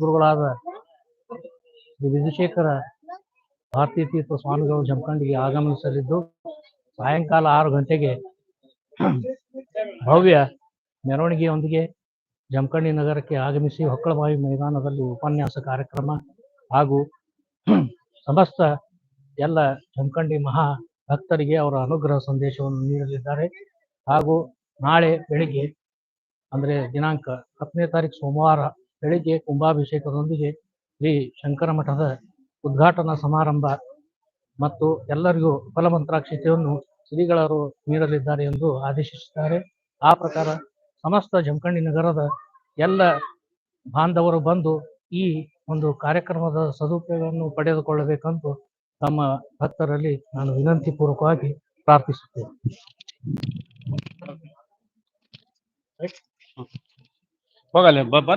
ಗುರುಗಳಾದ ವಿಧುಶೇಖರ ಭಾರತೀಯ ತೀರ್ಥ ಸ್ವಾಮಿಗಳು ಜಮಖಂಡಿಗೆ ಆಗಮಿಸಲಿದ್ದು ಸಾಯಂಕಾಲ ಆರು ಗಂಟೆಗೆ ಭವ್ಯ ಮೆರವಣಿಗೆಯೊಂದಿಗೆ ಜಮಖಂಡಿ ನಗರಕ್ಕೆ ಆಗಮಿಸಿ ಹೊಕ್ಕಳಬಾವಿ ಮೈದಾನದಲ್ಲಿ ಉಪನ್ಯಾಸ ಕಾರ್ಯಕ್ರಮ ಹಾಗೂ ಸಮಸ್ತ ಎಲ್ಲ ಜಮಖಂಡಿ ಮಹಾ ಭಕ್ತರಿಗೆ ಅವರ ಅನುಗ್ರಹ ಸಂದೇಶವನ್ನು ನೀಡಲಿದ್ದಾರೆ. ಹಾಗೂ ನಾಳೆ ಬೆಳಿಗ್ಗೆ ಅಂದ್ರೆ ದಿನಾಂಕ ಹತ್ತನೇ ತಾರೀಕು ಸೋಮವಾರ ಬೆಳಿಗ್ಗೆ ಕುಂಭಾಭಿಷೇಕದೊಂದಿಗೆ ಶ್ರೀ ಶಂಕರ ಮಠದ ಉದ್ಘಾಟನಾ ಸಮಾರಂಭ ಮತ್ತು ಎಲ್ಲರಿಗೂ ಫಲಮಂತ್ರಾಕ್ಷತೆಯನ್ನು ಶ್ರೀಗಳರು ನೀಡಲಿದ್ದಾರೆ ಎಂದು ಆದೇಶಿಸಿದ್ದಾರೆ. ಆ ಪ್ರಕಾರ ಸಮಸ್ತ ಜಮಖಂಡಿ ನಗರದ ಎಲ್ಲ ಬಾಂಧವರು ಬಂದು ಈ ಒಂದು ಕಾರ್ಯಕ್ರಮದ ಸದುಪಯೋಗವನ್ನು ಪಡೆದುಕೊಳ್ಳಬೇಕೆಂದು ತಮ್ಮ ಭಕ್ತರಲ್ಲಿ ನಾನು ವಿನಂತಿ ಪೂರ್ವಕವಾಗಿ ಪ್ರಾರ್ಥಿಸುತ್ತೇನೆ. Póngale, va, va,